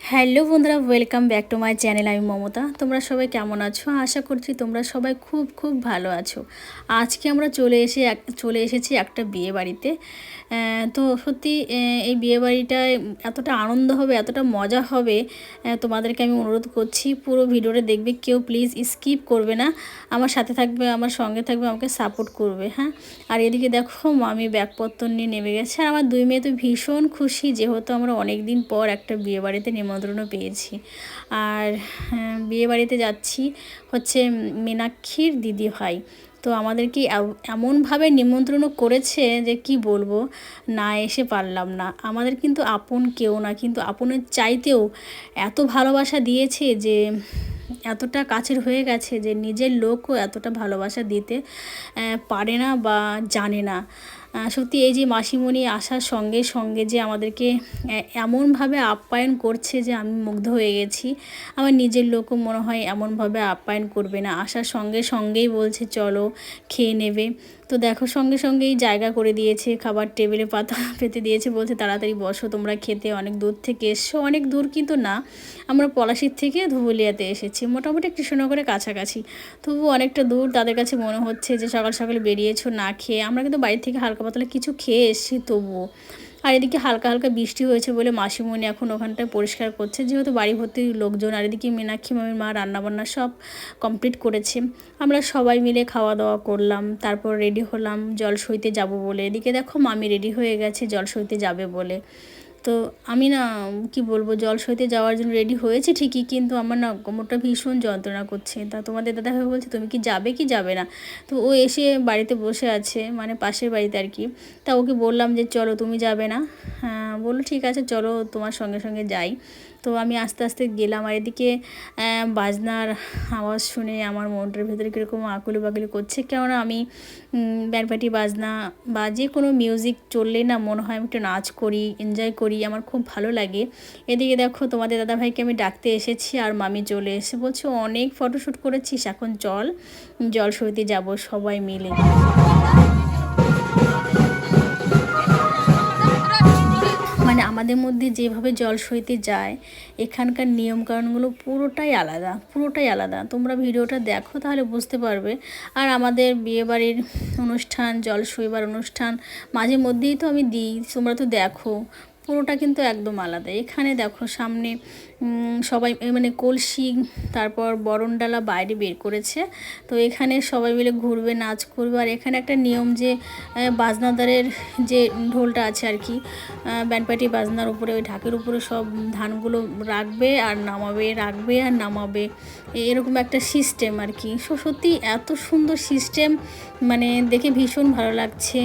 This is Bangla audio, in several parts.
হ্যালো বন্ধুরা, welcome back to my channel, আমি মমতা। তোমরা সবাই কেমন আছো? আশা করছি তোমরা সবাই খুব খুব ভালো আছো। আজকে আমরা চলে এসে চলে এসেছি একটা বিয়ে বাড়িতে তো সত্যি এই বিয়ে বাড়িটায় এতটা আনন্দ হবে, এতটা মজা হবে তোমাদেরকে আমি অনুরোধ করছি, পুরো ভিডিওটা দেখবে কেউ প্লিজ স্কিপ করবে না। আমার সাথে থাকবে, আমার সঙ্গে থাকবে, আমাকে সাপোর্ট করবে হ্যাঁ? আর এদিকে দেখো, মামি ব্যাগপত্র নিয়ে নেমে গেছে। আর আমার দুই মেয়ে তো ভীষণ খুশি, যেহেতু আমরা অনেক দিন পর একটা বিয়ে বাড়িতে নিমন্ত্রণও পেয়েছি। আর হ্যাঁ, বিয়ে বাড়িতে যাচ্ছি হচ্ছে মীনাক্ষীর দিদি ভাই। তো আমাদেরকে এমনভাবে নিমন্ত্রণও করেছে যে কি বলব না এসে পারলাম না। আমাদের কিন্তু আপন কেউ না কিন্তু আপনের চাইতেও এত ভালোবাসা দিয়েছে যে এতটা কাছের হয়ে গেছে যে নিজের লোকও এতটা ভালোবাসা দিতে পারে না বা জানে না। সত্যি এই যে মাসিমণি আসার সঙ্গে সঙ্গে যে আমাদেরকে এমনভাবে আপ্যায়ন করছে যে আমি মুগ্ধ হয়ে গেছি। আমার নিজের লোকও মনে হয় এমনভাবে আপ্যায়ন করবে না। আসার সঙ্গে সঙ্গেই বলছে, চলো খেয়ে নেবে। তো দেখো, সঙ্গে সঙ্গেই জায়গা করে দিয়েছে, খাবার টেবিলে পাতা পেতে দিয়েছে, বলছে, তাড়াতাড়ি বসো, তোমরা খেতে অনেক দূর থেকে এসছো। অনেক দূর কিন্তু না, আমরা পলাশির থেকে ধুবুলিয়াতে এসেছি, মোটামুটি কৃষ্ণনগরের কাছাকাছি। তবু অনেকটা দূর, তাদের কাছে মনে হচ্ছে যে সকাল সকাল বেরিয়েছো, না খেয়ে, আমরা কিন্তু বাড়ি থেকে হালকা পাতলা কিছু খেয়ে এসছি তবুও। আর এদিকে হালকা হালকা বৃষ্টি হয়েছে বলে মাসিমণি এখন ওখানটায় পরিষ্কার করছে। যেহেতু বাড়ি ভর্তি লোকজন, আর এদিকে মীনাক্ষী মামির মা রান্নাবান্না সব কমপ্লিট করেছে, আমরা সবাই মিলে খাওয়া দাওয়া করলাম, তারপর রেডি হলাম, জল সইতে যাব বলে। এদিকে দেখো মামি রেডি হয়ে গেছে, জল সইতে যাবে বলে। তো আমি না, কি বলব, জল সইতে যাওয়ার জন্য রেডি হয়েছে ঠিকই, কিন্তু আমার না কোমরটা ভীষণ যন্ত্রণা করছে। তা তোমাদের দাদা ভাই বলছে, তুমি কি যাবে কি যাবে না? তো ও এসে বাড়িতে বসে আছে মানে পাশের বাড়িতে আর কি। তা ওকে বললাম যে, চলো তুমি যাবে না। হ্যাঁ বলল, ঠিক আছে, চলো তোমার সঙ্গে সঙ্গে যাই। তো আমি আস্তে আস্তে গেলাম। আর এদিকে বাজনার আওয়াজ শুনে আমার মনটার ভেতরে কীরকম আকুলি বাকুলি করছে। কেননা আমি ব্যানপাটি বাজনা বা যে কোনো মিউজিক চললে না মনে হয় আমি একটু নাচ করি, এনজয় করি, আমার খুব ভালো লাগে। এদিকে দেখো, তোমাদের দাদাভাইকে আমি ডাকতে এসেছি আর মামি চলে এসে বলছে, অনেক ফটোশ্যুট করেছিস, এখন চল জল সইতে যাব সবাই মিলে। মানে আমাদের মধ্যে যেভাবে জল সইতে যায়, এখানকার নিয়মকানুনগুলো পুরোটাই আলাদা পুরোটাই আলাদা। তোমরা ভিডিওটা দেখো তাহলে বুঝতে পারবে। আর আমাদের বিয়েবাড়ির অনুষ্ঠান জল সইবার অনুষ্ঠান, মাঝে মধ্যেই তো আমি দিই, তোমরা তো দেখো। পুরোটা কিন্তু একদম আলাদা। এখানে দেখো সামনে সবাই মানে কলসি তারপর বরণডালা বাইরে বের করেছে। তো এখানে সবাই মিলে ঘুরবে নাচ করবে। আর এখানে একটা নিয়ম যে বাজনাদারের যে ঢোলটা আছে আর কি আহ, ব্যান্ডপাটি বাজনার উপরে ওই ঢাকের উপরে সব ধানগুলো রাখবে আর নামাবে রাখবে আর নামাবে। এরকম একটা সিস্টেম আর কি। সত্যি এত সুন্দর সিস্টেম মানে দেখে ভীষণ ভালো লাগছে।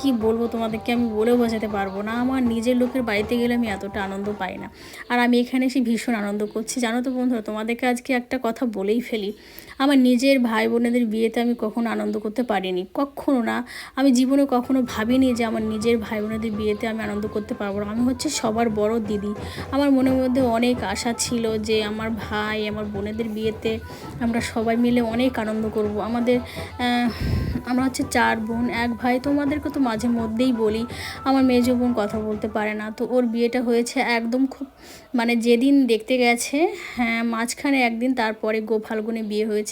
কি বলব তোমাদেরকে আমি বলেও বোঝাতে পারব না। আমার নিজের লোকের বাড়িতে গেলে আমি এতটা আনন্দ পাই না। আর আমি এখানে এসে ভীষণ আনন্দ করছি। জানো তো বন্ধুরা তোমাদেরকে আজকে একটা কথা বলেই ফেলি। আমার নিজের ভাই বোনেদের বিয়েতে আমি কখনো আনন্দ করতে পারিনি। কখনো না। আমি জীবনে কখনো ভাবিনি যে আমার নিজের ভাই বোনেদের বিয়েতে আমি আনন্দ করতে পারব না। আমি হচ্ছে সবার বড় দিদি। আমার মনের মধ্যে অনেক আশা ছিল যে আমার ভাই, আমার বোনেদের বিয়েতে আমরা সবাই মিলে অনেক আনন্দ করব। আমাদের আমরা হচ্ছে চার বোন, এক ভাই। তোমাদেরকে তো মাঝে মধ্যেই বলি, আমার মেজো বোন কথা বলতে পারে না। তো ওর বিয়েটা হয়েছে একদম খুব মানে যেদিন দেখতে গেছে হ্যাঁ মাঝখানে একদিন তারপরে গো ফাল্গুনে বিয়ে হয়েছে।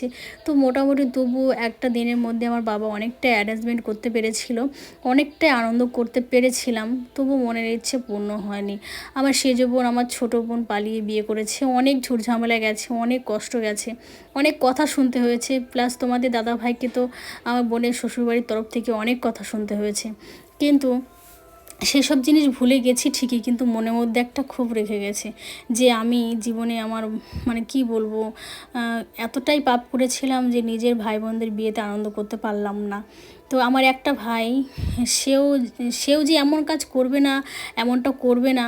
তো মোটামুটি তবু একটা দিনের মধ্যে আমার বাবা অনেকটা অ্যারেঞ্জমেন্ট করতে পেরেছিল, অনেকটাই আনন্দ করতে পেরেছিলাম, তবু মনের ইচ্ছে পূর্ণ হয়নি। আমার সেজো বোন, আমার ছোটো বোন পালিয়ে বিয়ে করেছে, অনেক ঝুটঝামেলা গেছে, অনেক কষ্ট গেছে, অনেক কথা শুনতে হয়েছে প্লাস তোমাদের দাদা ভাইকে তো আমার বোনের শ্বশুরবাড়ির তরফ থেকে অনেক কথা শুনতে হয়েছে। কিন্তু সেসব জিনিস ভুলে গেছি ঠিকই, কিন্তু মনের মধ্যে একটা খুব রেখে গেছে যে আমি জীবনে আমার মানে কি বলব এতটাই পাপ করেছিলাম যে নিজের ভাই বোনদের বিয়েতে আনন্দ করতে পারলাম না। তো আমার একটা ভাই, সেও সেও যে এমন কাজ করবে না, এমনটা করবে না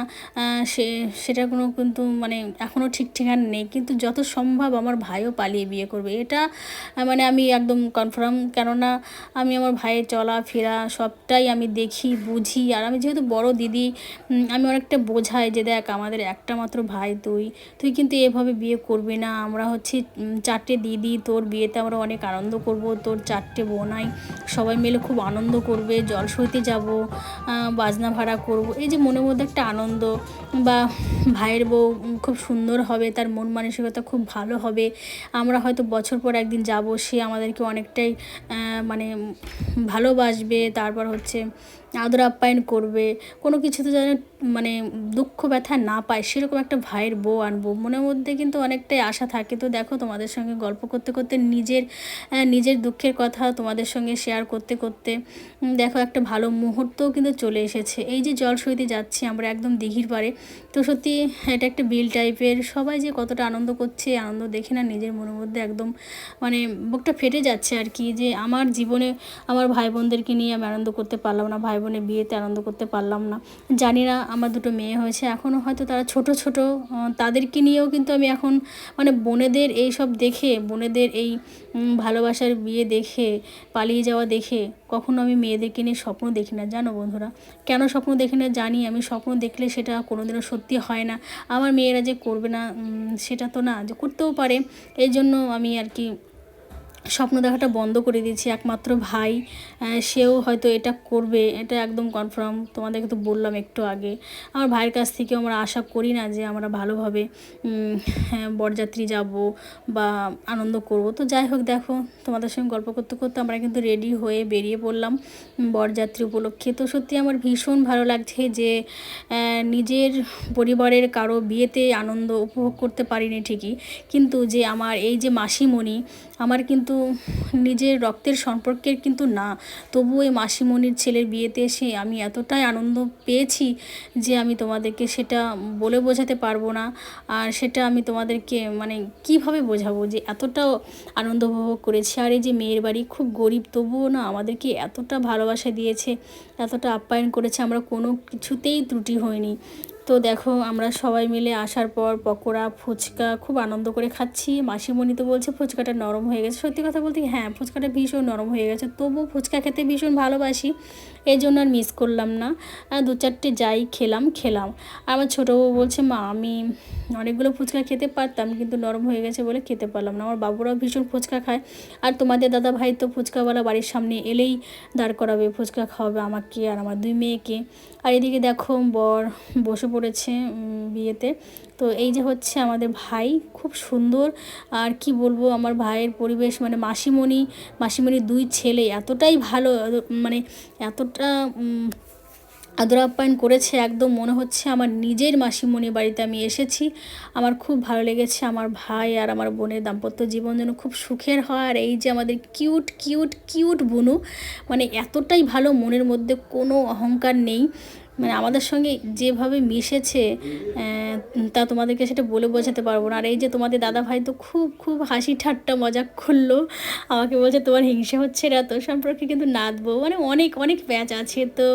সে সেটা কোনো কিন্তু মানে এখনও ঠিক ঠিকানা নেই। কিন্তু যত সম্ভব আমার ভাইও পালিয়ে বিয়ে করবে। এটা মানে আমি একদম কনফার্ম কেননা আমি আমার ভাইয়ের চলাফেরা সবটাই আমি দেখি, বুঝি। আর আমি যেহেতু বড় দিদি আমি অনেকটা বোঝাই যে দেখ, আমাদের একটা মাত্র ভাই তুই তুই কিন্তু এভাবে বিয়ে করবি না। আমরা হচ্ছে চারটে দিদি, তোর বিয়েতে আমরা অনেক আনন্দ করব, তোর চারটে বোনাই সবাই সবাই মিলে খুব আনন্দ করবে, জল সইতে যাব বাজনা ভাড়া করব। এই যে মনের মধ্যে একটা আনন্দ বা ভাইয়ের বউ খুব সুন্দর হবে, তার মন মানসিকতা খুব ভালো হবে। আমরা হয়তো বছর পর একদিন যাব, সে আমাদেরকে অনেকটাই মানে ভালোবাসবে, তারপর হচ্ছে আদর আপ্যায়ন করবে। কোনো কিছুতে যেন মানে দুঃখ ব্যথা না পায়, সেরকম একটা ভাইয়ের বউ আনব। মনের মধ্যে কিন্তু অনেকটাই আশা থাকে। তো দেখো তোমাদের সঙ্গে গল্প করতে করতে নিজের নিজের দুঃখের কথা তোমাদের সঙ্গে শেয়ার করতে করতে করতে দেখো একটা ভালো মুহূর্তও কিন্তু চলে এসেছে। এই যে জল সইতে যাচ্ছি, আমরা একদম দিঘির পাড়ে। তো সত্যি এটা একটা বিল টাইপের, সবাই যে কতটা আনন্দ করছে, আনন্দ দেখে না নিজের মনের মধ্যে একদম মানে বুকটা ফেটে যাচ্ছে আর কি, যে আমার জীবনে আমার ভাই বোনদেরকে নিয়ে আমি আনন্দ করতে পারলাম না ভাই বোনের বিয়েতে আনন্দ করতে পারলাম না। জানি না আমার দুটো মেয়ে হয়েছে এখনও হয়তো তারা ছোট ছোট তাদেরকে নিয়েও কিন্তু আমি এখন মানে বোনেদের এই সব দেখে, বোনেদের এই ভালোবাসার বিয়ে দেখে, পালিয়ে যাওয়া দেখে কখনো আমি মেয়েদেরকে নিয়ে স্বপ্ন দেখি না, জানো বন্ধুরা? কেন স্বপ্ন দেখি না জানি, আমি স্বপ্ন দেখলে সেটা কোনোদিনও সত্যি হয় না। আমার মেয়েরা যে করবে না সেটা তো না, যে করতেও পারে। এই জন্য আমি আর কি স্বপ্ন দেখাটা বন্ধ করে দিয়েছি। একমাত্র ভাই সেও হয়তো এটা করবে এটা একদম কনফার্ম তোমাদেরকে তো বললাম একটু আগে। আমার ভাইয়ের কাছ থেকে আমরা আশা করি না যে আমরা ভালোভাবে হ্যাঁ, বরযাত্রী যাব বা আনন্দ করব। তো যাই হোক দেখো তোমাদের সঙ্গে গল্প করতে করতে আমরা কিন্তু রেডি হয়ে বেরিয়ে পড়লাম বরযাত্রী উপলক্ষে। তো সত্যি আমার ভীষণ ভালো লাগছে যে নিজের পরিবারের কারও বিয়েতে আনন্দ উপভোগ করতে পারিনি ঠিকই। কিন্তু যে আমার এই যে মাসিমণি আমার কিন্তু নিজের রক্তের সম্পর্কের কিন্তু না। তবুও এই মাসিমণির ছেলের বিয়েতে এসে আমি এতটাই আনন্দ পেয়েছি যে আমি তোমাদেরকে সেটা বলে বোঝাতে পারব না। আর সেটা আমি তোমাদেরকে মানে কীভাবে বোঝাবো যে এতটাও আনন্দ উপভোগ করেছি। আর এই যে মেয়ের বাড়ি খুব গরিব, তবুও না আমাদেরকে এতটা ভালোবাসা দিয়েছে, এতটা আপ্যায়ন করেছে। আমরা কোনো কিছুতেই ত্রুটি হয়নি তো দেখো, আমরা সবাই মিলে আসার পর পকোড়া, ফুচকা খুব আনন্দ করে খাচ্ছি। মাসিমণি তো বলছে ফুচকাটা নরম হয়ে গেছে। সত্যি কথা বলতে হ্যাঁ ফুচকাটা ভীষণ নরম হয়ে গেছে। তবু ফুচকা খেতে ভীষণ ভালোবাসি, এই জন্য আর মিস করলাম না। দু চারটে যাই খেলাম খেলাম। আমার ছোটো বউ বলছে, মা, আমি অনেকগুলো ফুচকা খেতে পারতাম, কিন্তু নরম হয়ে গেছে বলে খেতে পারলাম না। আমার বাবুরাও ভীষণ ফুচকা খায়। আর তোমাদের দাদা ভাই তো ফুচকাওয়ালা বাড়ির সামনে এলেই দাঁড় করাবে, ফুচকা খাওয়াবে আমাকে আর আমার দুই মেয়েকে। আর এদিকে দেখো, বর বসে পড়েছে বিয়েতে। তো এই যে হচ্ছে আমাদের ভাই, খুব সুন্দর। আর কি বলব, আমার ভাইয়ের পরিবেশ মানে মাসিমণি, মাসিমণির দুই ছেলে এতটাই ভালো মানে এতটা আদর আপ্যায়ন করেছে, একদম মনে হচ্ছে আমার নিজের মাসিমণি বাড়িতে আমি এসেছি। আমার খুব ভালো লেগেছে আমার ভাই আর আমার বোনের দাম্পত্য জীবন যেন খুব সুখের হয়। আর এই যে আমাদের কিউট কিউট কিউট বুনু মানে এতটাই ভালো, মনের মধ্যে কোনো অহংকার নেই। মানে আমাদের সঙ্গে যেভাবে মিশেছে তা তোমাদেরকে সেটা বলে বোঝাতে পারব না। আর এই যে তোমাদের দাদা ভাই তো খুব খুব হাসি ঠাট্টা মজা করল। আমাকে বলছে, তোমার হিংসা হচ্ছে না তো? সম্পর্কে কিন্তু নাচবো। মানে অনেক অনেক প্যাচ আছে। তো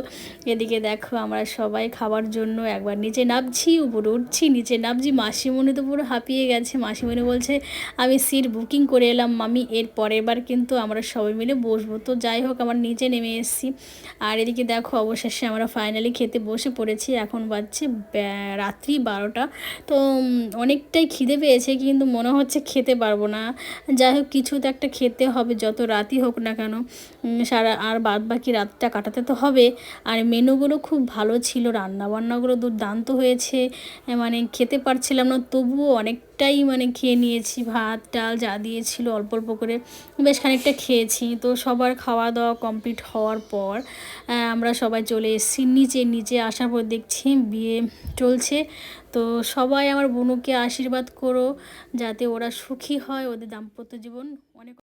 এদিকে দেখো, আমরা সবাই খাবার জন্য একবার নিচে নামছি, উপরে উঠছি, নিচে নামছি। মাসিমণি তো পুরো হাঁপিয়ে গেছে। মাসিমণি বলছে, আমি সিট বুকিং করে এলাম, মামি। এর পরের বার কিন্তু আমরা সবাই মিলে বসবো। তো যাই হোক, আমার নিচে নেমে এসেছি। আর এদিকে দেখো, অবশেষে আমরা ফাইনালি খেতে বসে পড়েছি, এখন বাজছে রাত্রি বারোটা। তো অনেকটাই খিদে পেয়েছে কিন্তু মনে হচ্ছে খেতে পারব না। যাই হোক, কিছু তো একটা খেতে হবে, যত রাতই হোক না কেন। সারা, আর বাদ বাকি রাতটা কাটাতে তো হবে। আর মেনুগুলো খুব ভালো ছিল রান্না বান্নাগুলো দুর্দান্ত হয়েছে। মানে খেতে পারছিলাম না, তবুও অনেকটাই মানে খেয়ে নিয়েছি, ভাত, ডাল যা দিয়েছিল অল্প অল্প করে। বেশ খানিকটা খেয়েছি। তো সবার খাওয়া দাওয়া কমপ্লিট হওয়ার পর আমরা সবাই চলে এসেছি। নিচে নিচে আসার পর দেখছি বিয়ে চলছে। তো সবাই আমার বোনুকে আশীর্বাদ করো, যাতে ওরা সুখী হয়, ওদের দাম্পত্য জীবন অনেক